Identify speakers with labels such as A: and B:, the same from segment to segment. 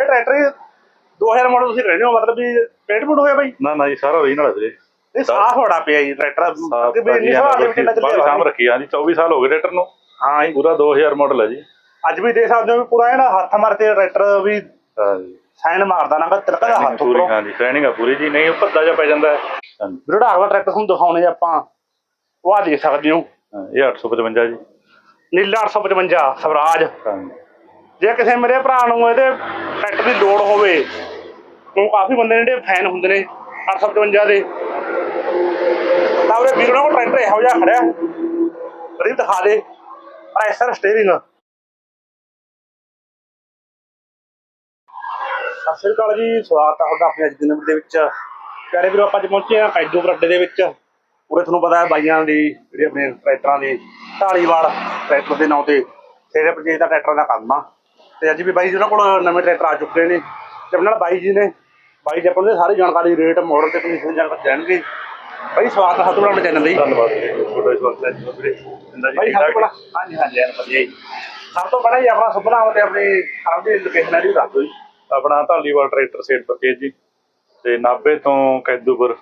A: ਇਹ ਟਰੈਕਟਰ ਹੀ 2000 ਮਾਡਲ ਤੁਸੀਂ ਕਹਿੰਦੇ ਹੋ ਮਤਲਬ ਵੀ ਪੇਂਟ ਪੂਟ ਹੋਇਆ ਬਾਈ?
B: ਨਾ ਨਾ ਜੀ ਸਾਰਾ ਓਰੀਜਨਲ ਹੈ ਵੀਰੇ।
A: ਇਹ ਸਾਫ਼ ਹੋੜਾ ਪਿਆ ਜੀ ਟਰੈਕਟਰ ਕਿ ਵੀ ਇੰਨੀ ਸਵਾਲ ਦੇ ਵਿੱਚ ਚੱਲਿਆ
B: ਸਾਂਭ ਰੱਖੀ ਆ ਜੀ 24 ਸਾਲ ਹੋ ਗਏ ਟਰੈਕਟਰ ਨੂੰ।
A: ਹਾਂ ਜੀ।
B: ਪੂਰਾ 2000 ਮਾਡਲ ਹੈ ਜੀ।
A: ਅੱਜ ਵੀ ਦੇਖ ਸਕਦੇ ਹੋ ਵੀ ਪੂਰਾ ਇਹ ਨਾ ਹੱਥ ਮਾਰ ਤੇ ਟਰੈਕਟਰ ਵੀ।
B: ਹਾਂ ਜੀ।
A: ਸਾਈਨ ਮਾਰਦਾ ਨਾ ਤਿਲਕਾ ਦਾ ਹੱਥ
B: ਪੂਰੀ
A: ਉੱਪਰੋਂ।
B: ਹਾਂ ਜੀ ਟ੍ਰੇਨਿੰਗ ਆ ਪੂਰੀ ਜੀ ਨਹੀਂ ਉੱਪਰ ਜਾ ਪੈ ਜਾਂਦਾ। ਹੈ ਹਾਂਜੀ
A: ਜਿਹੜਾ ਅਗਲਾ ਟਰੈਕਟਰ ਤੁਹਾਨੂੰ ਦਿਖਾਉਣੇ ਆਪਾਂ। ਉਹ ਆ ਦੇਖ ਸਕਦੇ ਹੋ।
B: ਇਹ 855 ਜੀ।
A: ਨੀਲਾ 855 ਸਵਰਾਜ।
B: ਹਾਂ ਜੇ
A: ਕਿਸੇ ਮੇਰੇ ਭਰਾ ਨੂੰ ਇਹਦੇ ਟਰੈਕਟਰ ਦੀ ਲੋੜ ਹੋਵੇ, ਉਹ ਕਾਫੀ ਬੰਦੇ ਨੇ ਜਿਹੜੇ ਫੈਨ ਹੁੰਦੇ ਨੇ 855 ਦੇ। ਤਾਂ ਉਹਦੇ ਵੀਰੋ ਕੋਲ ਟਰੈਕਟਰ ਇਹੋ ਜਿਹਾ ਖੜਿਆ। ਕਰੀਬ ਦਿਖਾ ਦੇ। ਪ੍ਰੈਸ਼ਰ ਸਟੀਅਰਿੰਗ ਸਤਿ ਸ਼੍ਰੀ ਅਕਾਲ ਜੀ, ਸਵਾਗਤ ਹੈ ਤੁਹਾਡਾ ਆਪਣੇ ਅੱਜ ਦੀ ਨਵੀਂ ਦੇ ਵਿੱਚ। ਪਿਆਰੇ ਵੀਰੋ, ਆਪਾਂ ਅੱਜ ਪਹੁੰਚੇ ਆ ਕੈਦੂ ਬਰੱਡੇ ਦੇ ਵਿੱਚ। ਉਰੇ ਤੁਹਾਨੂੰ ਪਤਾ ਹੈ ਬਾਈਆਂ ਦੀ, ਜਿਹੜੇ ਆਪਣੇ ਟਰੈਕਟਰਾਂ ਦੀ ਢਾਲੀਵਾਲ ਟਰੈਕਟਰ ਦੇ ਨਾਂ ਤੇ। ਤੇਰੇ ਪਰਚੇਜ ਦਾ ਟਰੈਕਟਰਾਂ ਦਾ ਕੰਮ ਆ। ਤੇ ਅੱਜ ਵੀ ਬਾਈ ਜੀ ਉਹਨਾਂ ਕੋਲ ਨਵੇਂ ਟਰੈਕਟਰ ਆ ਚੁੱਕੇ ਨੇ ਤੇ ਆਪਣੇ ਨਾਲ ਬਾਈ ਜੀ ਨੇ ਬਾਈ ਜੀ ਆਪਾਂ ਨੂੰ ਸਾਰੀ ਜਾਣਕਾਰੀ ਰੇਟ ਮਾਡਲ ਤੇ ਕੰਡੀਸ਼ਨ ਜਾਣਕਾਰੀ ਦੇਣਗੇ। ਬਾਈ ਸਵਾਗਤ ਹੈ ਤੁਹਾਡਾ ਚੈਨਲ
B: ਧੰਨਵਾਦ ਜੀ ਤੁਹਾਡਾ ਸਵਾਗਤ ਹੈ ਜੀ ਵੀਰੇ। ਜਿੰਦਾ ਜੀ
A: ਬਾਈ ਸਭ ਤੋਂ ਪਹਿਲਾਂ ਹਾਂਜੀ ਹਾਂਜੀ ਵਧੀਆ ਜੀ। ਸਭ ਤੋਂ ਪਹਿਲਾਂ ਜੀ ਆਪਣਾ ਸੁਪਨਾ ਤੇ ਆਪਣੀ ਫਾਰਮ ਦੀ ਲੋਕੇਸ਼ਨ ਹੈ ਜੀ ਦੱਸ ਦਿਓ ਜੀ।
B: ਆਪਣਾ ਢਾਲੀਵਾਲ ਟਰੈਕਟਰ ਸੇਲ ਪਰਚੇਜ ਜੀ ਤੇ ਨਾਭੇ ਤੋਂ ਕੈਦੂਪੁਰ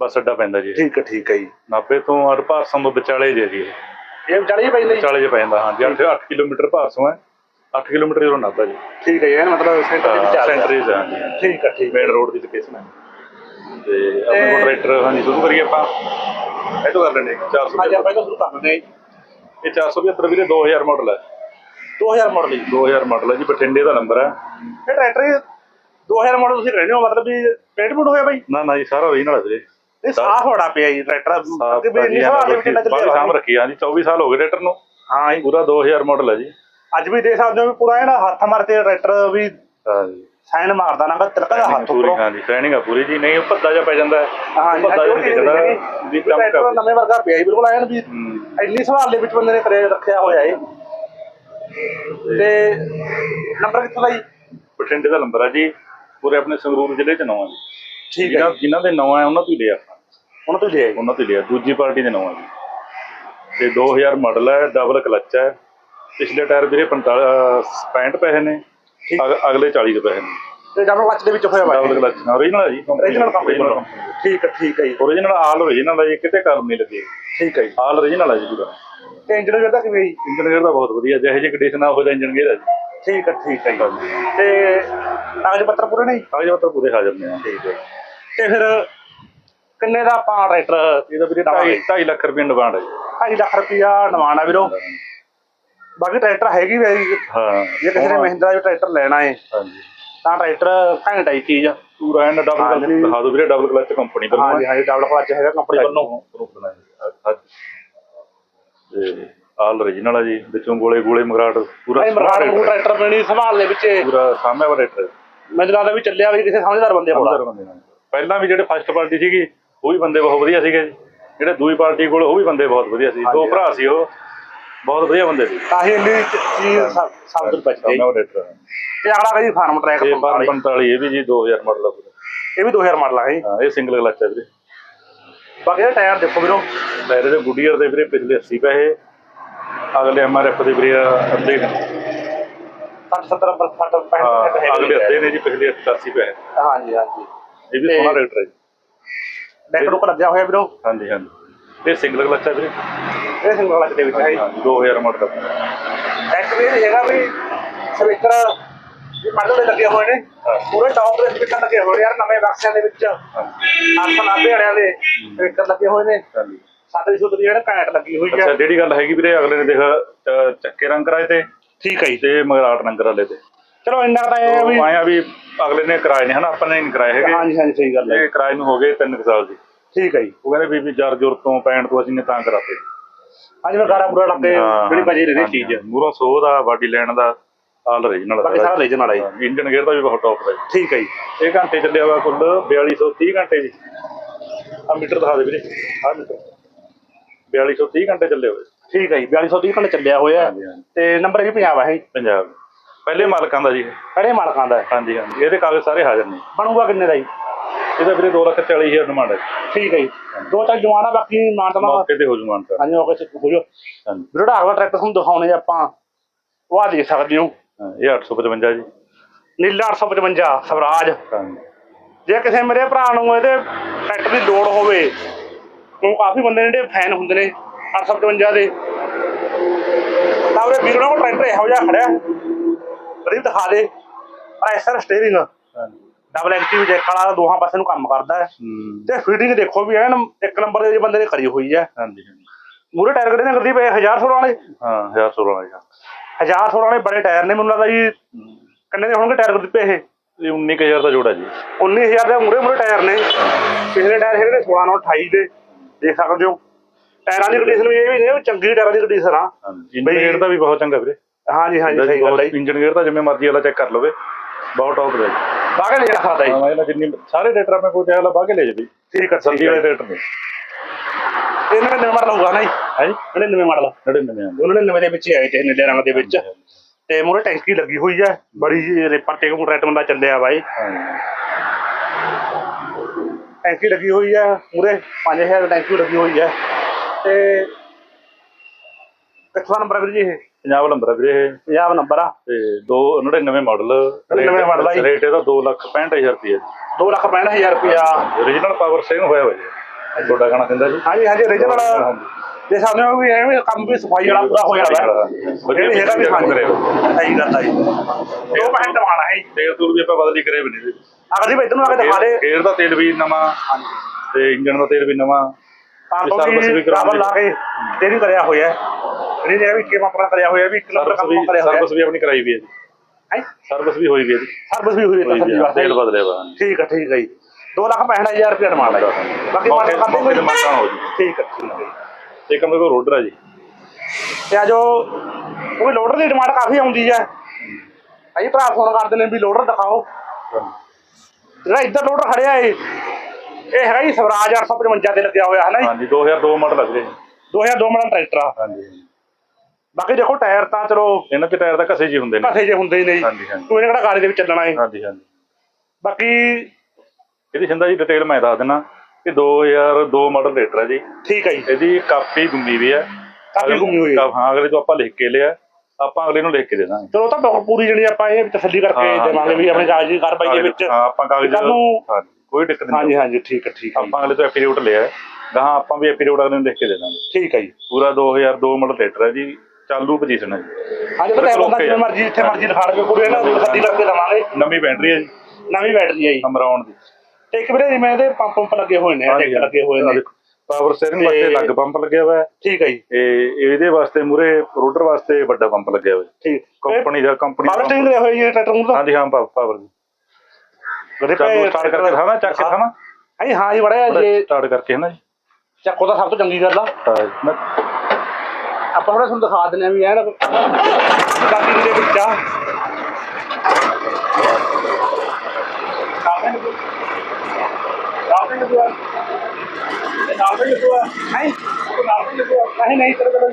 B: ਬੱਸ ਅੱਡਾ ਪੈਂਦਾ ਜੀ
A: ਠੀਕ ਹੈ ਠੀਕ ਹੈ ਜੀ।
B: ਨਾਭੇ ਤੋਂ ਅਰ ਭਾਰਸੋਂ ਦੇ ਵਿਚਾਲੇ ਜੇ ਜੀ ਇਹ।
A: ਇਹ ਵਿਚਾਲੇ ਹੀ ਪੈਂਦਾ ਜੀ।
B: ਵਿਚਾਲੇ ਜੇ ਪੈਂਦਾ ਹਾਂ ਜੀ 8 ਕਿਲੋਮੀਟਰ ਭਾਰਸੋਂ ਹੈ। 8 ਕਿਲੋਮੀਟਰ ਜਦੋਂ ਨਾਭਾ ਜੀ।
A: ਠੀਕ ਹੈ ਐਨ ਮਤਲਬ ਸੈਂਟਰ ਦੇ ਵਿੱਚ ਆ।
B: ਸੈਂਟਰ ਹਾਂ ਜੀ।
A: ਠੀਕ ਹੈ ਠੀਕ ਹੈ।
B: ਮੇਨ ਰੋਡ ਦੀ ਲੋਕੇਸ਼ਨ ਹੈ ਤੇ ਆਪਣੇ ਕੋਲ ਟਰੈਕਟਰ ਹਾਂਜੀ ਸ਼ੁਰੂ ਕਰੀਏ ਆਪਾਂ। ਇਹ ਤੋਂ ਕਰ ਲੈਣੇ 400
A: ਹਾਂਜੀ ਆਪਾਂ ਇਹਦਾ ਸ਼ੁਰੂ ਕਰ ਹਾਂ ਜੀ।
B: ਇਹ 475 ਵੀਰੇ 2000 ਮਾਡਲ ਹੈ।
A: 2000 ਮਾਡਲ ਜੀ।
B: 2000 ਮਾਡਲ ਹੈ ਜੀ ਬਠਿੰਡੇ ਦਾ ਨੰਬਰ ਹੈ।
A: ਇਹ ਟਰੈਕਟਰ ਹੀ 2000 ਮਾਡਲ ਤੁਸੀਂ ਕਹਿੰਦੇ ਹੋ ਮਤਲਬ ਵੀ ਪੇਂਟ ਪੂਟ ਹੋਇਆ ਬਾਈ?
B: ਨਾ ਨਾ ਜੀ ਸਾਰਾ ਓਰੀਜਨਲ ਹੈ ਵੀਰੇ।
A: ਇਹ ਸਾਫ਼ ਹੋੜਾ ਪਿਆ ਜੀ ਟਰੈਕਟਰ
B: ਸਾਫ਼
A: ਕਿ ਵੀ ਚੱਲਿਆ
B: ਸਾਂਭ ਰੱਖੀ ਆ ਜੀ 24 ਸਾਲ ਹੋ ਗਏ ਟਰੈਕਟਰ ਨੂੰ।
A: ਹਾਂ ਜੀ।
B: ਪੂਰਾ 2000 ਮਾਡਲ ਹੈ ਜੀ।
A: ਅੱਜ ਵੀ ਦੇਖ ਸਕਦੇ ਹੋ ਵੀ ਪੂਰਾ ਇਹ ਨਾ ਹੱਥ ਮਾਰ ਤੇ ਟਰੈਕਟਰ ਵੀ
B: ਹਾਂ
A: ਸਾਈਨ ਮਾਰਦਾ ਨਾ ਤਿਲਕਾ ਦਾ ਹੱਥ
B: ਪੂਰੀ
A: ਉੱਪਰੋਂ।
B: ਹਾਂ ਜੀ ਟ੍ਰੇਨਿੰਗ ਆ ਪੂਰੀ ਜੀ ਨਹੀਂ ਉੱਪਰ ਜਾ ਪੈ ਜਾਂਦਾ ਹੈ।
A: ਹਾਂ ਅੱਜ
B: ਜਾ
A: ਉਹ
B: ਨਿਕਲਦਾ
A: ਨਹੀਂ
B: ਵੀ ਕੰਮ
A: ਟਰੈਕਟਰ
B: ਕਰ
A: ਨਵੇਂ ਵਰਗਾ ਪਿਆ ਜੀ ਬਿਲਕੁਲ ਐਨ ਵੀ
B: ਹੂੰ।
A: ਇੰਨੀ ਸਵਾਲ ਦੇ ਵਿੱਚ ਬੰਦੇ ਨੇ ਕਰੇ ਰੱਖਿਆ ਹੋਇਆ ਏ। ਤੇ ਨੰਬਰ ਕਿੱਥੋਂ ਦਾ ਜੀ?
B: ਬਠਿੰਡੇ ਦਾ ਨੰਬਰ ਹੈ ਜੀ ਪੂਰੇ ਆਪਣੇ ਸੰਗਰੂਰ ਜ਼ਿਲ੍ਹੇ ਚ ਨਵਾਂ ਜੀ।
A: ਠੀਕ ਹੈ
B: ਜਿਨ੍ਹਾਂ
A: ਜੀ।
B: ਜਿਨ੍ਹਾਂ ਦੇ ਨਵਾਂ ਹੈ ਉਹਨਾਂ ਤੋਂ ਹੀ ਲਿਆ ਆਪਾਂ।
A: ਹੁਣ ਤੁਸੀਂ ਲਿਆ ਜੀ।
B: ਉਹਨਾਂ ਤੋਂ ਹੀ ਲਿਆ ਦੂਜੀ ਪਾਰਟੀ ਦੇ ਨਵਾਂ ਜੀ। ਤੇ 2000 ਮਾਡਲ ਹੈ ਡਬਲ ਕਲਚ ਹੈ। ਪਿਛਲੇ ਟਾਇਰ ਵੀਰੇ 45 ਅਹ 65 ਪੈਸੇ ਨੇ। ਅਗ- ਅਗਲੇ 40 ਦੇ ਪੈਸੇ ਨੇ।
A: ਤੇ ਡਬਲ ਕਲਚ ਦੇ ਵਿੱਚ ਹੋਇਆ ਵਾ
B: ਡਬਲ ਕਲਚ ਓਰੀਜਨਲ ਹੈ ਜੀ
A: ਓਰੀਜਨਲ ਕੰਪਨੀ ਠੀਕ ਹੈ ਠੀਕ ਹੈ ਜੀ।
B: ਓਰੀਜਨਲ ਆਲ ਓਰੀਜਨਲ ਹੈ ਜੀ ਕਿਤੇ ਕਲਮ ਨਹੀਂ ਲੱਗੀ।
A: ਠੀਕ ਹੈ ਜੀ।
B: ਆਲ ਓਰੀਜਨਲ ਹੈ ਜੀ ਪੂਰਾ।
A: ਤੇ ਇੰਜਨ ਜਿਹੜਾ ਕਿਵੇਂ ਜੀ?
B: ਇੰਜਨ ਗੇਅਰ ਦਾ ਬਹੁਤ ਵਧੀਆ ਜਿਹੇ ਜਿਹੇ ਕੰਡੀਸ਼ਨ ਆ ਜਾ ਇੰਜਨ ਗੇਅਰ ਹੈ ਜੀ।
A: ਠੀਕ ਹੈ ਠੀਕ ਹੈ ਜੀ। ਤੇ ਕਾਗਜ਼ ਪੱਤਰ ਪੂਰੇ ਨੇ ਜੀ?
B: ਕਾਗਜ਼ ਪੱਤਰ ਪੂਰੇ ਹਾਜ਼ਰ ਨੇ
A: ਠੀਕ ਹੈ ਤੇ ਫਿਰ ਕਿੰਨੇ ਦਾ ਆਪਾਂ ਟਰੈਕਟਰ
B: ਇਹਦਾ ਵੀਰੇ 2.5 ਲੱਖ ਰੁਪਏ ਡਿਮਾਂਡ ਹੈ ਜੀ।
A: 2.5 ਲੱਖ ਰੁਪਇਆ ਡਿਮਾਂਡ ਆ ਵੀਰੋ। ਬਾਕੀ ਟਰੈਕਟਰ ਹੈਗੀ ਵੀ ਹੈ ਜੀ।
B: ਹਾਂ
A: ਜੇ ਕਿਸੇ ਨੇ ਮਹਿੰਦਰਾ ਦਾ ਟਰੈਕਟਰ ਲੈਣਾ ਹੈ
B: ਹਾਂਜੀ।
A: ਤਾਂ ਟਰੈਕਟਰ ਘੈਂਟ ਹੈ ਚੀਜ਼।
B: ਪੂਰਾ ਐਂਡ ਡਬਲ। ਕਲਚ ਦਿਖਾ ਦਿਓ ਵੀਰੇ ਡਬਲ ਕਲਚ ਕੰਪਨੀ ਵੱਲੋਂ
A: ਹਾਂਜੀ ਹਾਂਜੀ ਡਬਲ ਕਲਚ ਹੈਗਾ ਕੰਪਨੀ ਵੱਲੋਂ
B: ਤੇ ਆਲ ਓਰੀਜਨਲ ਹੈ ਜੀ ਵਿੱਚੋਂ ਗੋਲੇ ਗੋਲੇ ਮਗਰਾਟ ਪੂਰਾ
A: ਮਰਾੜ ਨੂੰ ਟਰੈਕਟਰ ਪੈਣੀ ਸੰਭਾਲ ਦੇ ਵਿੱਚ।
B: ਪੂਰਾ ਸਾਹਮਣੇ ਵਾਲਾ ਟਰੈਕਟਰ
A: ਮੈਨੂੰ ਲੱਗਦਾ ਵੀ ਚੱਲਿਆ ਵੀ ਕਿਸੇ ਸਮਝਦਾਰ ਬੰਦੇ ਕੋਲ
B: ਪਹਿਲਾਂ ਵੀ ਜਿਹੜੇ ਫਸਟ ਪਾਰਟੀ ਸੀਗੀ ਉਹ ਵੀ ਬੰਦੇ ਬਹੁਤ ਵਧੀਆ ਸੀਗੇ ਜਿਹੜੇ ਦੂਜੀ ਪਾਰਟੀ ਕੋਲ ਉਹ ਵੀ ਬੰਦੇ ਬਹੁਤ ਵਧੀਆ ਸੀ। ਦੋ ਭਰਾ ਸੀ ਉਹ। ਬਹੁਤ ਵਧੀਆ ਬੰਦੇ ਸੀ।
A: ਤਾਂ ਹੀ ਇੰਨੀ ਚੀਜ਼ ਤੋਂ ਬਚਦੀ
B: ਟਰੈਕਟਰ
A: ਤੇ ਅਗਲਾ ਕਹੀ ਫਾਰਮ ਟਰੈਕ
B: ਇਹ 45 ਇਹ ਵੀ ਜੀ 2000 ਮਾਡਲ
A: ਇਹ ਵੀ 2000 ਮਾਡਲ ਹੈ
B: ਹਾਂ ਇਹ ਸਿੰਗਲ ਕਲਚ ਹੈ ਵੀਰੇ।
A: ਬਾਕੀ ਇਹ ਟਾਇਰ ਦੇਖੋ ਵੀਰੋ।
B: ਟਾਇਰ ਦੇ ਗੁੱਡੀਅਰ ਦੇ ਵੀਰੇ ਪਿਛਲੇ 80 ਪੈਸੇ। ਅਗਲੇ ਐਮਆਰਐਫ ਦੇ ਵੀਰੇ ਅੱਧੇ। ਨੇ।
A: 60 70 60
B: ਹਾਂ
A: 65
B: ਅਗਲੇ ਅੱਧੇ ਨੇ ਜੀ ਪਿਛਲੇ 80 ਪੈਸੇ।
A: ਹਾਂਜੀ ਹਾਂਜੀ।
B: ਇਹ ਵੀ ਸੋਹਣਾ ਰੇਟ ਹੈ ਜੀ।
A: ਡੈਕ ਰੁਕ ਲੱਗਿਆ ਹੋਇਆ ਵੀਰੋ।
B: ਹਾਂਜੀ ਹਾਂਜੀ। ਇਹ ਸਿੰਗਲ ਕਲਚ ਹੈ ਵੀਰੇ।
A: ਇਹ ਸਿੰਗਲ ਕਲਚ ਦੇ ਵਿੱਚ ਹੈ
B: ਹਾਂਜੀ 2000 ਮਾਡਲ
A: ਡੈਕ ਵੀ ਇਹ ਹੈਗਾ ਵੀ ਸਪੀਕਰ ਵੀ ਮਾਡਲ ਦੇ ਲੱਗੇ ਹੋਏ ਨੇ। ਪੂਰੇ ਟੌਪ ਦੇ ਸਪੀਕਰ ਲੱਗੇ ਹੋਏ ਯਾਰ ਨਵੇਂ ਬਕਸਿਆਂ ਦੇ ਵਿੱਚ।
B: ਹਾਂਜੀ
A: 890 ਵਾਲਿਆਂ ਦੇ ਸਪੀਕਰ ਲੱਗੇ ਹੋਏ ਨੇ। ਸਾਡੀ ਸੁਤ ਦੀ ਜਿਹੜਾ ਘੈਂਟ ਲੱਗੀ ਹੋਈ
B: ਅੱਛਾ
A: ਹੈ
B: ਜਿਹੜੀ ਗੱਲ ਹੈਗੀ ਵੀਰੇ ਅਗਲੇ ਨੇ ਦੇਖ ਚੱਕੇ ਰੰਗ ਕਰਾਏ ਤੇ।
A: ਠੀਕ ਹੈ ਜੀ।
B: ਤੇ ਮਗਰਾਟ ਰੰਗ ਵਾਲੇ ਤੇ।
A: ਚਲੋ ਇੰਨਾ ਤਾਂ ਇਹ ਵੀ
B: ਆਇਆ ਵੀ ਅਗਲੇ ਨੇ ਕਰਾਏ ਨੇ ਹਨਾ? ਆਪਾਂ ਨੇ ਨਹੀਂ ਕਰਾਏ ਹੈਗੇ।
A: ਹਾਂਜੀ ਹਾਂਜੀ ਸਹੀ ਗੱਲ ਹੈ।
B: ਇਹ ਕਿਰਾਏ ਨੂੰ ਹੋ ਗਏ 3 ਸਾਲ ਜੀ।
A: ਠੀਕ ਹੈ ਜੀ।
B: ਉਹ ਕਹਿੰਦੇ ਵੀ ਵੀ ਜਰ ਜੁਰ ਤੋਂ ਪੈਣ ਤੋਂ ਅਸੀਂ ਨੇ ਤਾਂ ਕਰਾਤੇ।
A: ਅੱਜ ਮੈਂ ਗਾੜਾ ਪੂਰਾ ਲੱਗੇ ਜਿਹੜੀ ਬਜੀ ਰਹੀ ਚੀਜ਼
B: ਮੂਰੋਂ ਸੋ ਦਾ ਬਾਡੀ ਲੈਣ ਦਾ ਆਲ ਓਰੀਜਨਲ
A: ਬਾਕੀ ਸਾਰਾ ਰੀਜਨ ਵਾਲਾ ਜੀ
B: ਇੰਜਨ ਗੇਅਰ ਦਾ ਵੀ ਬਹੁਤ ਟੌਪ ਦਾ ਜੀ
A: ਠੀਕ ਹੈ ਜੀ।
B: ਇਹ ਘੰਟੇ ਚੱਲਿਆ ਵਾ ਕੁੱਲ 4230 ਘੰਟੇ ਜੀ। ਆ ਮੀਟਰ ਦਿਖਾ ਦੇ ਵੀਰੇ ਆ ਮੀਟਰ। 4230 ਘੰਟੇ ਚੱਲੇ ਹੋਏ।
A: ਠੀਕ ਹੈ ਜੀ 4230 ਘੰਟੇ ਚੱਲਿਆ ਹੋਇਆ।
B: ਹਾਂਜੀ, ਹਾਂਜੀ।
A: ਤੇ ਨੰਬਰ ਇਹ ਪੰਜਾਬ ਹੈ।
B: ਪੰਜਾਬ। ਪਹਿਲੇ ਮਾਲਕਾਂ ਦਾ ਜੀ ਇਹ।
A: ਮਾਲਕਾਂ ਦਾ ਹੈ।
B: ਹਾਂਜੀ ਹਾਂਜੀ। ਇਹਦੇ ਕਾਗਜ਼ ਸਾਰੇ ਹਾਜ਼ਰ ਨੇ।
A: ਬਣੂਗਾ ਕਿੰਨੇ ਦਾ ਜੀ?
B: ਇਹਦਾ ਵੀਰੇ 2 ਲੱਖ 40 ਹਜ਼ਾਰ ਡਿਮਾਂਡ ਹੈ।
A: ਠੀਕ ਹੈ ਜੀ। ਦੋ ਚਾਰ ਜਵਾਨਾ ਬਾਕੀ ਮਾਨ ਤਾਂ
B: ਮੌਕੇ ਤੇ ਹੋ ਜੂ ਮਾਨਤਾ
A: ਹਾਂਜੀ ਮੌਕੇ ਤੇ ਹੋ ਜੋ।
B: ਹਾਂਜੀ।
A: ਅਗਲਾ ਟਰੈਕਟਰ ਤੁਹਾਨੂੰ ਦਿਖਾਉਣੇ ਆਪਾਂ। ਉਹ ਆ ਦੇਖ ਸਕਦੇ ਹੋ।
B: ਇਹ 855 ਜੀ।
A: ਨੀਲਾ 855 ਸਵਰਾਜ। ਜੇ ਕਿਸੇ ਮੇਰੇ ਭਰਾ ਨੂੰ ਇਹਦੇ ਟਰੈਕਟਰ ਦੀ ਲੋੜ ਹੋਵੇ ਉਹ ਕਾਫੀ ਬੰਦੇ ਨੇ ਜਿਹੜੇ ਫੈਨ ਹੁੰਦੇ ਨੇ 855 ਦੇ। ਤਾਂ ਉਹਦੇ ਵੀਰੋ ਕੋਲ ਟਰੈਕਟਰ ਇਹੋ ਜਿਹਾ ਖੜਿਆ। ਕਰੀਬ ਦਿਖਾ ਦੇ। ਪ੍ਰੈਸ਼ਰ ਸਟੀਅਰਿੰਗ
B: ਹਾਂਜੀ।
A: ਡਬਲ ਐਕਟਿਵ ਜੈਕ ਵਾਲਾ ਦੋਹਾਂ ਪਾਸੇ ਨੂੰ ਕੰਮ ਕਰਦਾ ਹੈ। ਤੇ ਫਿਟਿੰਗ ਦੇਖੋ ਵੀ ਐਨ ਇੱਕ ਨੰਬਰ ਦੇ ਬੰਦੇ ਨੇ ਕਰੀ ਹੋਈ ਹੈ।
B: ਹਾਂਜੀ ਹਾਂਜੀ।
A: ਮੂਰੇ ਟਾਇਰ ਕਿਹੜੇ ਨੇ ਕਰਦੀ ਪਏ 1016 ਵਾਲੇ?
B: ਹਾਂ 1016 ਵਾਲੀ
A: 1016 ਵਾਲੇ ਬੜੇ ਟਾਇਰ ਨੇ ਮੈਨੂੰ ਲੱਗਦਾ ਜੀ। ਕਿੰਨੇ ਦੇ ਹੋਣਗੇ ਟਾਇਰ ਕਰਦੀ ਪਏ ਇਹ
B: ਇਹ 19000 ਦਾ ਜੋੜਾ ਜੀ।
A: 19000 ਦੇ ਮੂਰੇ ਮੂਰੇ ਟਾਇਰ ਨੇ। ਪਿਛਲੇ ਟਾਇਰ ਹੈਗੇ ਨੇ 16 ਨਾਲ 28 ਦੇ। ਦੇਖ ਸਕਦੇ ਹੋ। ਟਾਇਰਾਂ ਦੀ ਕੰਡੀਸ਼ਨ ਵੀ ਇਹ ਵੀ ਨੇ ਵੀ ਚੰਗੀ ਟਾਇਰਾਂ ਦੀ ਕੰਡੀਸ਼ਨ ਆ।
B: ਇੰਜਨ ਗੇਅਰ ਦਾ ਵੀ ਬਹੁਤ ਚੰਗਾ ਵੀਰੇ।
A: ਹਾਂਜੀ ਹਾਂਜੀ ਸਹੀ ਗੱਲ ਹੈ
B: ਇੰਜਨ ਗੇਅਰ ਦਾ ਜਿਵੇਂ ਮਰਜ਼ੀ ਵਾਲਾ ਚੈੱਕ ਕਰ ਲਵੇ ਬਹੁਤ ਟੌਪ ਦਾ ਜੀ।
A: ਬਾਗੇ ਲੈ ਸਕਦਾ ਜੀ।
B: ਹਾਂ ਇਹਦਾ ਜਿੰਨੀ ਸਾਰੇ ਰੇਟਰ ਮੈਂ ਕੋਈ ਚਾਹਲਾ ਬਾਗੇ ਲੈ ਜਾਵੇ
A: ਠੀਕ ਹੈ ਠੀਕ
B: ਵਾਲੇ
A: ਹੈ।
B: ਰੇਟਰ ਨੇ।
A: ਇਹਨਾਂ ਨੇ ਨਵੇਂ ਮਾਡਲ ਹੋਊਗਾ ਨਾ ਜੀ।
B: ਹੈ ਜੀ?
A: 99 ਮਾਡਲ
B: 99
A: ਉਹਨਾਂ ਨੇ ਨਵੇਂ ਦੇ ਵਿੱਚ ਆਏ ਤੇ ਨੀਲੇ ਰੰਗ ਦੇ ਵਿੱਚ। ਤੇ ਮੂਰੇ ਟੈਂਕੀ ਲੱਗੀ ਹੋਈ ਹੈ। ਬੜੀ ਜੀ ਰੇਪਰ ਤੇ ਕੰਟਰੈਕਟ ਬੰਦਾ ਚੱਲਿਆ ਬਾਈ। ਟੈਂਕੀ ਲੱਗੀ ਹੋਈ ਹੈ ਮੂਰੇ 5000 ਦੀ ਟੈਂਕੀ ਲੱਗੀ ਹੋਈ ਹੈ। ਤੇ ਕਿੱਥੋਂ ਦਾ ਨੰਬਰ ਵੀਰ ਜੀ ਇਹ?
B: ਪੰਜਾਬ ਨੰਬਰ ਹੈ ਵੀਰੇ ਇਹ।
A: 50 ਨੰਬਰ ਆ।
B: ਤੇ 299 ਮਾਡਲ
A: 99 ਮਾਡਲ ਆ ਜੀ।
B: ਰੇਟ ਇਹਦਾ 2 ਲੱਖ 65000 ਰੁਪਏ
A: 2 ਲੱਖ 65000 ਰੁਪਇਆ
B: ਓਰੀਜਨਲ ਪਾਵਰ ਸੇਮ ਹੋਇਆ ਹੋਇਆ ਜੀ। ਤੁਹਾਡਾ ਗਾਣਾ ਕਹਿੰਦਾ ਜੀ।
A: ਹਾਂਜੀ ਹਾਂਜੀ ਰੀਜਨਲ ਦੇ ਸਾਹਮਣੇ ਵੀ ਐਵੇਂ ਕੰਮ ਵੀ ਸਫ਼ਾਈ ਵਾਲਾ ਪੂਰਾ ਹੋਇਆ ਹੋਇਆ।
B: ਵਧੀਆ
A: ਇਹ ਹੈਗਾ ਵੀ
B: ਚੈੱਕ
A: ਹਾਂਜੀ।
B: ਕਰਿਓ।
A: ਸਹੀ ਗੱਲ ਆ ਜੀ। ਦੋ ਪੈਸੇ ਟਮਾਣਾ ਹੈ ਜੀ।
B: ਤੇਲ ਤੂਲ ਵੀ ਆਪਾਂ ਬਦਲੀ ਕਰੇ ਵੀ ਨਹੀਂ
A: ਅਗਰ ਜੀ ਇਧਰ ਨੂੰ ਆ ਕੇ ਦਿਖਾ ਦੇ।
B: ਗੇਅਰ ਦਾ ਤੇਲ ਵੀ ਨਵਾਂ ਤੇ ਇੰਜਨ ਦਾ ਤੇਲ ਵੀ ਨਵਾਂ।
A: ਤਾਂ
B: service
A: ਵੀ
B: ਵੀ ਕਰਾਉਣੀ
A: ਕਰਾਵਲ ਲਾ ਕੇ ਤੇਰੀ ਕਰਿਆ ਹੋਇਆ ਹੈ। ਜਿਹੜੀ ਜਗ੍ਹਾ ਵੀ ਕਿਵੇਂ ਆਪਣਾ ਕਰਿਆ ਹੋਇਆ ਵੀ ਇੱਕ ਨੰਬਰ
B: ਸਰਵਿਸ
A: ਕੰਮ
B: ਵੀ
A: ਕਰਿਆ ਹੋਇਆ।
B: ਸਰਵਿਸ ਵੀ ਆਪਣੀ ਕਰਾਈ ਵੀ ਹੈ ਜੀ।
A: ਹੈ?
B: ਸਰਵਿਸ ਵੀ ਹੋਈ ਵੀ ਹੈ ਜੀ।
A: ਸਰਵਿਸ ਵੀ ਹੋਈ ਹੈ
B: ਹੋਈ ਵੀ
A: ਤਸੱਲੀ
B: ਹੈ,
A: ਵਾਸਤੇ
B: ਤੇਲ ਬਦਲਿਆ ਵਾ
A: ਠੀਕ ਹੈ ਠੀਕ ਹੈ ਜੀ। 2 ਲੱਖ 65000 ਰੁਪਏ ਡਿਮਾਂਡ ਹੈ ਜੀ। ਬਾਕੀ
B: ਮੌਕੇ-
A: ਮਾਡਲ
B: ਮੌਕੇ ਤੇ
A: ਕਰਦੇ
B: ਮਾਡਲ ਹੋ ਜੀ।
A: ਠੀਕ ਹੈ ਠੀਕ ਹੈ ਜੀ।
B: ਇੱਕ ਮੇਰੇ ਕੋਲ ਰੋਡਰ ਹੈ ਜੀ।
A: ਤੇ ਆ ਜੋ ਉਹ ਲੋਡਰ ਦੀ ਡਿਮਾਂਡ ਕਾਫੀ ਆਉਂਦੀ ਹੈ। ਭਾਈ ਭਰਾ ਫੋਨ ਕਰਦੇ ਨੇ ਵੀ ਲੋਡਰ ਦਿਖਾਓ। ਜਿਹੜਾ ਇੱਧਰ ਲੋਡਰ ਖੜਿਆ ਏ ਇਹ ਹੈਗਾ ਜੀ ਸਵਰਾਜ 855 ਤੇ ਲੱਗਿਆ ਹੋਇਆ ਹੈ ਨਾ ਜੀ?
B: ਹਾਂਜੀ 2002 ਮਾਡਲ ਲੱਗ ਰਿਹਾ ਜੀ
A: 2002 ਮਾਡਲ ਟਰੈਕਟਰ ਆ।
B: ਹਾਂਜੀ।
A: ਬਾਕੀ ਦੇਖੋ ਟਾਇਰ ਤਾਂ ਚਲੋ
B: ਇਹਨਾਂ ਦੇ ਟਾਇਰ ਤਾਂ ਘਸੇ ਜੀ ਹੁੰਦੇ ਨੇ।
A: ਘਸੇ ਜੇ ਹੁੰਦੇ ਹੀ ਨੇ ਜੀ।
B: ਹਾਂਜੀ, ਹਾਂਜੀ।
A: ਤੂੰ ਇਹਨੇ ਕਿਹੜਾ ਗਾੜੀ ਦੇ ਵਿੱਚ ਚੱਲਣਾ ਏ
B: ਹਾਂਜੀ ਹਾਂਜੀ।
A: ਬਾਕੀ
B: ਇਹਦੀ ਸਿੰਦਾ ਜੀ ਡਿਟੇਲ ਮੈਂ ਦੱਸ ਦਿੰਦਾ ਕਿ 2002 ਮਾਡਲ ਰੇਟਰ ਹੈ ਜੀ।
A: ਠੀਕ ਹੈ ਜੀ।
B: ਇਹਦੀ ਕਾਪੀ ਗੁੰਮੀ ਵੀ ਹੈ।
A: ਕਾਪੀ ਗੁੰਮੀ ਹੋਈ ਹੈ।
B: ਹਾਂ ਅਗਲੇ ਤੋਂ ਆਪਾਂ ਲਿਖ ਕੇ ਲਿਆ। ਆਪਾਂ ਅਗਲੇ ਨੂੰ ਲਿਖ ਕੇ ਦੇ ਦਾਂਗੇ।
A: ਚਲੋ ਉਹ ਤਾਂ ਬਹੁਤ ਪੂਰੀ ਜਿਹੜੀ ਆਪਾਂ ਇਹ ਤਸੱਲੀ ਕਰਕੇ
B: ਹਾਂ,
A: ਦੇਵਾਂਗੇ ਵੀ ਆਪਣੇ ਕਾਗਜ਼ੀ ਕਾਰਵਾਈ ਦੇ ਵਿੱਚ।
B: ਹਾਂ ਆਪਾਂ ਕਾਗਜ਼
A: ਕੱਲ੍ਹ ਨੂੰ-
B: ਹਾਂਜੀ, ਕੋਈ ਦਿੱਕਤ ਨਹੀਂ।
A: ਹਾਂਜੀ ਹਾਂਜੀ ਠੀਕ ਹੈ ਠੀਕ ਹੈ ਜੀ।
B: ਆਪਾਂ ਅਗਲੇ ਤੋਂ ਐਪੀਰੀਓਡ ਲਿਆ ਗਾਹਾਂ ਆਪਾਂ ਵੀ ਐਪੀਰੀਓਡ ਅਗਲੇ ਨੂੰ ਲਿਖ ਕੇ ਦੇ ਦਾਂਗੇ।
A: ਠੀਕ ਹੈ ਜੀ।
B: ਪੂਰਾ 2002 ਮਾਡਲ ਰੇਟਰ ਹੈ ਜੀ। ਚਾਲੂ ਪੋਜੀਸ਼ਨ ਹੈ ਜੀ।
A: ਹਾਂਜੀ ਪਤਾ ਬੰਦਾ ਜਿਵੇਂ ਮਰਜ਼ੀ ਜਿੱਥੇ ਮਰਜ਼ੀ ਲਿਖਾ ਲਵੇ ਪੂਰੇ ਇਹਨਾਂ ਨੂੰ ਤਸੱਲੀ ਕਰਕੇ ਦੇਵਾਂਗੇ।
B: ਨਵੀਂ ਬੈਟਰੀ ਹੈ ਜੀ।
A: ਨਵੀਂ ਬੈਟਰੀ ਹੈ ਜੀ।
B: ਅਮਰਾਉਣ ਦੀ।
A: ਤੇ ਇੱਕ ਵੀਰੇ ਜਿਵੇਂ ਇਹਦੇ ਪੰਪ ਪੰਪ ਲੱਗੇ ਹੋਏ ਨੇ ਟੈਕ ਲੱਗੇ ਹੋਏ ਨੇ।
B: ਪਾਵਰ ਸਟੀਅਰਿੰਗ ਵਾਸਤੇ ਲੱਗ ਪੰਪ ਲੱਗਿਆ ਹੋਇਆ ਹੈ।
A: ਠੀਕ ਹੈ ਜੀ।
B: ਤੇ ਇਹਦੇ ਵਾਸਤੇ ਮੂਰੇ ਰੋਡਰ ਵਾਸਤੇ ਵੱਡਾ ਪੰਪ ਲੱਗਿਆ ਹੋਇਆ
A: ਠੀਕ।
B: ਕੰਪਨੀ ਦਾ ਕੰਪਨੀ
A: ਪਾਵਰ ਸਟੀਅਰਿੰਗ ਦੇ ਹੋਏ ਜੀ ਟਰੈਕਟਰ
B: ਹਾਂਜੀ ਹਾਂ ਪਾਵਰ ਸਟਾਰਟ ਕਰਕੇ ਚੱਕ ਕੇ ਦਿਖਾਵਾਂ।
A: ਹਾਂਜੀ ਹਾਂ ਜੀ ਬੜਾ ਜੇ
B: ਸਟਾਰਟ ਕਰਕੇ ਹੈ ਨਾ ਜੀ।
A: ਚੱਕੋ ਤਾਂ ਸਭ ਤੋਂ ਚੰਗੀ ਗੱਲ ਆ।
B: ਹਾਂ ਜੀ। ਮੈਂ
A: ਆਪਾਂ ਥੋੜਾ ਤੁਹਾਨੂੰ ਦਿਖਾ ਦਿੰਦੇ ਆ ਵੀ ਐਨ ਕਾਪੀ ਦੇ ਵਿੱਚ ਆ। ਕਾਪੀ ਨੂੰ ਕਾਪੀ ਨੂੰ ਦੁਆ ਇਹ ਨਾਲ ਵੀ ਦੁਆ ਨਹੀਂ ਉਹ ਨਾਲ ਵੀ ਦੁਆ ਨਹੀਂ ਨਹੀਂ। ਚਲੋ ਚਲੋ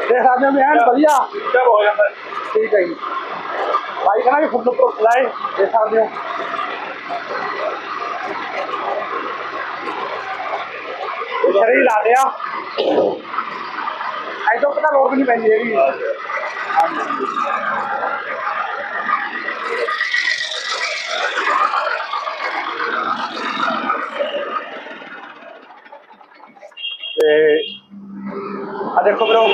A: ਦੇਖ ਸਕਦੇ ਹੋ ਵੀ ਐਨ ਵਧੀਆ।
B: ਕਿਆ ਹੋ ਜਾਂਦਾ। ਹੈ?
A: ਠੀਕ ਹੈ ਜੀ। ਭਾਈ ਕਹਿੰਦਾ ਵੀ ਫੁੱਲ ਉੱਪਰ ਹੋ ਸ਼ਰੀਰ ਲਾ ਦਿਆ ਐ ਤੋਂ ਪਤਾ ਲੋੜ ਵੀ ਨਹੀਂ ਪੈਂਦੀ ਹੈਗੀ। ਤੇ ਆ ਦੇਖੋ ਵੀਰੋ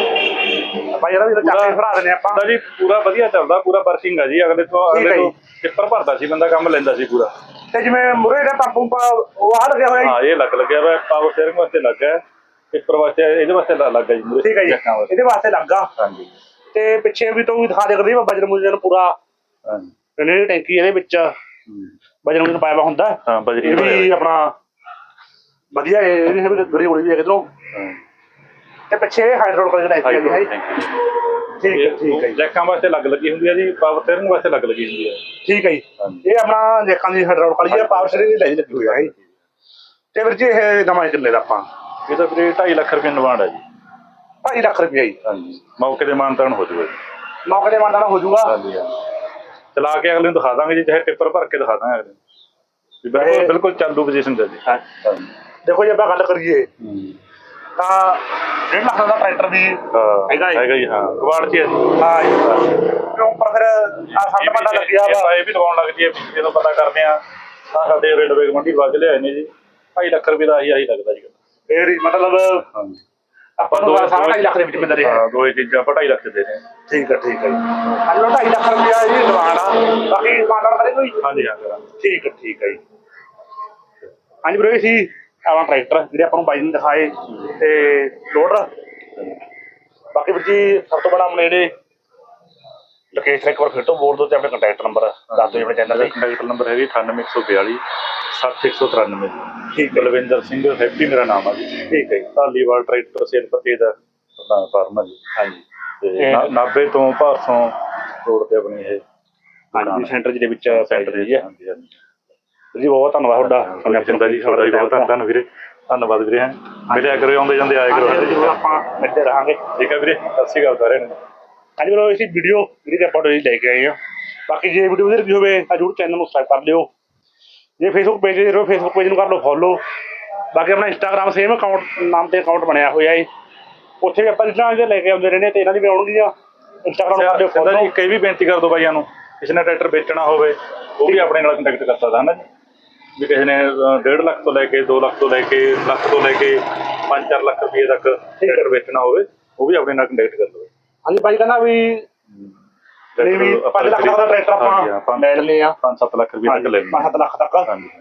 A: ਭਾਈ ਇਹਦਾ ਵੀ ਤਾਂ ਚੱਕ ਖੜਾ ਦਿੰਦੇ ਆਪਾਂ।
B: ਤਾਂ ਜੀ ਪੂਰਾ ਵਧੀਆ ਚੱਲਦਾ ਪੂਰਾ ਵਰਕਿੰਗ ਆ ਜੀ। ਅਗਲੇ ਤੋਂ
A: ਠੀਕ
B: ਅਗਲੇ ਤੋਂ ਟਿੱਪਰ ਭਰਦਾ ਸੀ ਬੰਦਾ ਕੰਮ ਲੈਂਦਾ ਸੀ ਪੂਰਾ।
A: ਤੇ ਜਿਵੇਂ ਮੁਰੇ ਦਾ ਪੰਪ ਪੰਪ ਉਹ ਆ ਲੱਗਿਆ ਹੋਇਆ
B: ਹਾਂ ਇਹ ਲੱਗ ਲੱਗਿਆ ਵਾ ਪਾਵਰ ਸਟੀਅਰਿੰਗ ਵਾਸਤੇ ਲੱਗਾ ਹੈ ਟਿੱਪਰ ਵਾਸਤੇ ਇਹਦੇ ਵਾਸਤੇ ਲੱਗਾ ਜੀ ਮੂਰੇ।
A: ਠੀਕ ਹੈ ਜੀ। ਇਹਦੇ ਵਾਸਤੇ ਲੱਗਾ
B: ਹਾਂਜੀ।
A: ਤੇ ਪਿੱਛੇ ਵੀ ਤੋਂ ਵੀ ਦਿਖਾ ਦੇ ਕਰਦੀ ਬਜਰ ਮੁਜਰ ਨੂੰ ਪੂਰਾ।
B: ਹਾਂਜੀ।
A: ਇਹਨੇ ਟੈਂਕੀ ਇਹਦੇ ਵਿੱਚ। ਬਜਰ ਮੁਜਰ ਪਾਇਆ ਹੁੰਦਾ।
B: ਹਾਂ ਬਜਰੀ
A: ਵੀ। ਆਪਣਾ ਵਧੀਆ ਇਹ ਵੀ ਗਰੀ ਗੋਲੀ ਵੀ ਹੈ। ਕਿਧਰੋਂ। ਤੇ ਪਿੱਛੇ ਹਾਈਡਰੋਲ ਕਰਕੇ ਟੈਂਕੀ ਹੈ ਜੀ। ਠੀਕ ਹੈ ਠੀਕ ਹੈ ਜੀ।
B: ਜੈਕਾਂ ਵਾਸਤੇ ਲੱਗ ਲੱਗੀ ਹੁੰਦੀ ਹੈ ਜੀ ਪਾਵਰ ਸਟੀਅਰਿੰਗ ਵਾਸਤੇ ਲੱਗ ਲੱਗੀ ਹੁੰਦੀ ਹੈ।
A: ਠੀਕ ਹੈ ਜੀ। ਇਹ ਆਪਣਾ ਜੇਕਾਂ ਦੀ ਹਾਈਡਰੋਲ ਵਾਲੀ ਹੈ ਪਾਵਰ ਸਟੇਰਿੰਗ ਦੀ ਲਾਈ ਲੱਗੀ ਹੋਈ ਹੈ ਜੀ। ਤੇ ਵੀਰ ਜੀ ਇਹ ਨਵਾਂ ਕਿੰਨੇ ਦਾ ਆਪਾਂ।
B: ਇਹ ਤਾਂ ਵੀਰੇ 2.5 ਲੱਖ ਰੁਪਏ ਨਿਵਾਂਡ ਹੈ ਜੀ।
A: 2.5 ਲੱਖ ਰੁਪਏ ਜੀ।
B: ਹਾਂਜੀ। ਮੌਕੇ ਦੇ ਮਾਨਤਾਨ ਹੋ ਜੂਗਾ ਜੀ।
A: ਮੌਕੇ ਦੇ ਮਾਨਦਾਨਾ ਹੋ ਜਾਊਗਾ
B: ਹਾਂਜੀ ਚਲਾ ਕੇ ਅਗਲੇ ਨੂੰ ਦਿਖਾ ਦਾਂਗੇ ਜੀ ਚਾਹੇ ਟਿੱਪਰ ਭਰ ਕੇ ਦਿਖਾ ਦਾਂਗੇ ਅਗਲੇ ਨੂੰ। ਵੀ ਬਿਲਕੁਲ ਬਿਲਕੁਲ ਚਾਲੂ ਪੋਜੀਸ਼ਨ ਤੇ ਜੀ।
A: ਹਾਂ।
B: ਹਾਂਜੀ।
A: ਦੇਖੋ ਜੇ ਆਪਾਂ ਗੱਲ ਕਰੀਏ।
B: ਹੂੰ।
A: ਤਾਂ 1.5 ਲੱਖ ਦਾ ਟਰੈਕਟਰ ਵੀ ਹੈਗਾ।
B: ਹੈਗਾ ਜੀ ਹਾਂ। ਕਵਾੜ ਚ ਹੈ ਜੀ
A: ਹਾਂ ਜੀ। ਕਿਉਂ ਪਰ ਫਿਰ ਆ ਸੰਦ ਪਤਾ ਲੱਗਿਆ ਵਾ।
B: ਇਹ ਵੀ ਲਗਾਉਣ ਲੱਗ ਜੀ ਜਦੋਂ ਪਤਾ ਕਰਦੇ ਆ ਤਾਂ ਸਾਡੇ ਰੇਲਵੇ ਕਮੇਟੀ ਵੱਜ ਲਿਆਏ ਨੇ ਜੀ। 2.5 ਲੱਖ ਰੁਪਏ ਦਾ ਆਹੀ ਆਹੀ ਲੱਗਦਾ ਜੀ।
A: ਫੇਰ ਮਤਲਬ ਆਪਾਂ ਨੂੰ ਸਾਰਾ 2.5 ਲੱਖ ਦੇ ਵਿੱਚ ਮਿਲ ਰਿਹਾ
B: ਹਾਂ ਦੋ ਹੀ ਚੀਜ਼ਾਂ ਆਪਾਂ 2.5 ਲੱਖ ਦੇ ਰਹੇ ਹਾਂ।
A: ਠੀਕ ਹੈ ਠੀਕ ਹੈ ਜੀ। ਅੱਜ 2.5 ਲੱਖ ਰੁਪਇਆ ਜੀ ਆ ਬਾਕੀ ਡਿਮਾਂਡ ਕਰੇ ਕੋਈ?
B: ਹਾਂਜੀ ਹਾਂ
A: ਠੀਕ ਹੈ ਠੀਕ ਹੈ ਜੀ। ਹਾਂਜੀ ਬਰੋ ਸੀ ਆਵਾਂ ਟਰੈਕਟਰ ਜਿਹੜੇ ਆਪਾਂ ਨੂੰ ਬਾਈ ਨੇ ਦਿਖਾਏ ਤੇ ਲੋਡਰ। ਬਾਕੀ ਵੀਰ ਜੀ ਸਭ ਤੋਂ ਬੜਾ ਆਪਣੇ ਜਿਹੜੇ ਲੋਕੇਸ਼ਨ ਇੱਕ ਵਾਰ ਫਿਰ ਤੋਂ ਬੋਲ ਦੋ ਤੇ ਆਪਣੇ ਕੰਟੈਕਟ ਨੰਬਰ ਦੱਸ ਦਿਓ ਆਪਣੇ ਚੈਨਲ ਤੇ।
B: ਕੰਟੈਕਟ ਨੰਬਰ ਹੈ ਜੀ 98142 6193
A: ਠੀਕ ਹੈ।
B: ਬਲਵਿੰਦਰ ਸਿੰਘ ਹੈਪੀ ਮੇਰਾ ਨਾਮ ਆ ਜੀ।
A: ਠੀਕ ਹੈ
B: ਧਾਲੀਵਾਲ ਟਰੈਕਟਰ ਸੇਲ ਪੱਤੇ ਦਾ ਫਾਰਮ ਆ ਜੀ।
A: ਹਾਂਜੀ।
B: ਤੇ
A: ਇਹ-
B: ਨਾ- ਨਾਭੇ ਤੋਂ ਭਾਰਸੋਂ ਰੋਡ ਤੇ ਆਪਣੀ ਇਹ
A: ਹਾਂਜੀ ਸੈਂਟਰ ਜਿਹਦੇ ਵਿੱਚ
B: ਸੈਂਟਰ
A: ਜੀ ਹੈ।
B: ਹਾਂਜੀ ਹਾਂਜੀ।
A: ਜੀ ਬਹੁਤ ਧੰਨਵਾਦ ਤੁਹਾਡਾ।
B: ਤੁਹਾਡਾ ਜਿੰਦਾ ਜੀ ਤੁਹਾਡਾ ਵੀ ਬਹੁਤ ਧੰਨਵਾਦ ਵੀਰੇ। ਧੰਨਵਾਦ ਵੀਰੇ। ਹੈਂ। ਮਿਲਿਆ ਕਰੋ ਆਉਂਦੇ ਜਾਂਦੇ ਆਇਆ ਕਰੋ।
A: ਹਾਂਜੀ ਜ਼ਰੂਰ ਆਪਾਂ ਮਿਲਦੇ ਰਹਾਂਗੇ।
B: ਠੀਕ ਹੈ ਵੀਰੇ ਸਤਿ ਸ਼੍ਰੀ ਅਕਾਲ ਸਾਰਿਆਂ ਨੂੰ।
A: ਹਾਂਜੀ ਬਰੋ ਇਸੀ ਵੀਡੀਓ ਜਿਹੜੀ ਆਪਾਂ ਤੁਹਾਡੇ ਲਈ ਲੈ ਕੇ ਆਏ ਹਾਂ ਬਾਕੀ ਜੇ ਵੀਡੀਓ ਵਧੀਆ ਲੱਗੀ ਹੋਵੇ ਤਾਂ ਜ਼ਰੂਰ ਚੈਨਲ ਨੂੰ ਸਬਸਕ੍ਰਾਈਬ ਕਰ ਲਿਓ। ਜੇ ਫੇਸਬੁੱਕ ਪੇਜ ਤੇ ਰਹੋ ਫੇਸਬੁੱਕ ਪੇਜ ਨੂੰ ਕਰ ਲਓ ਫੋਲੋ ਬਾਕੀ ਆਪਣਾ ਇੰਸਟਾਗ੍ਰam ਸੇਮ ਅਕਾਊਂਟ ਨਾਮ ਤੇ ਅਕਾਊਂਟ ਬਣਿਆ ਹੋਇਆ ਹੈ ਉੱਥੇ ਵੀ ਆਪਾਂ ਜਿਹੜਾ ਇਹਦੇ ਲੈ ਕੇ ਆਉਂਦੇ ਰਹਿੰਦੇ ਤੇ ਇਹਨਾਂ ਦੀ ਵੀ ਆਉਣਗੀਆਂ। ਇੰਸਟਾਗ੍ਰam ਕਰ ਲਿਓ
B: ਜੀ ਇਹ ਵੀ ਬੇਨਤੀ ਕਰ ਦੋ ਬਾਈਆਂ ਨੂੰ ਕਿਸੇ ਨੇ ਟਰੈਕਟਰ ਵੇਚਣਾ ਹੋਵੇ ਉਹ ਵੀ ਆਪਣੇ ਨਾਲ ਕੰਟੈਕਟ ਕਰ ਸਕਦਾ ਹੈ ਨਾ ਜੀ? ਵੀ ਕਿਸੇ ਨੇ 1.5 ਲੱਖ ਤੋਂ ਲੈ ਕੇ 2 ਲੱਖ ਤੋਂ ਲੈ ਕੇ ਲੱਖ ਤੋਂ ਲੈ ਕੇ 5-4 ਲੱਖ ਰੁਪਏ ਤੱਕ ਟਰੈਕਟਰ ਵੇਚਣਾ ਹੋਵੇ ਉਹ ਵੀ ਆਪਣੇ ਨਾਲ ਕੰਟੈਕਟ ਕਰ ਲਵੇ।
A: ਹਾਂਜੀ ਬਾਈ ਕਹਿੰਦਾ ਵੀ ਵੀ 5 ਲੱਖ ਦਾ ਟਰੈਕਟਰ ਆਪਾਂ ਲੈ ਲੈਂਦੇ ਆ
B: 5-7 ਲੱਖ ਰੁਪਏ ਤੱਕ ਲੈ ਲੈਂਦੇ
A: 5 ਲੱਖ ਤੱਕ।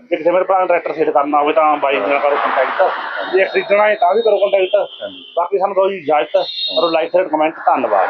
A: ਜੇ ਕਿਸੇ ਮੇਰੇ ਭਰਾ ਟਰੈਕਟਰ ਸੇਲ ਕਰਨਾ ਹੋਵੇ ਤਾਂ ਬਾਈ ਨਾਲ ਕਰੋ ਕੰਟੈਕਟ ਜੇ ਖਰੀਦਣਾ ਹੈ ਤਾਂ ਵੀ ਕਰੋ ਕੰਟੈਕਟ
B: ਹਾਂਜੀ।
A: ਬਾਕੀ ਸਾਨੂੰ ਦੋ ਇਜਾਜ਼ਤ ਕਰੋ ਲਾਈਕ ਸ਼ੇਅਰ ਕਮੈਂਟ ਧੰਨਵਾਦ।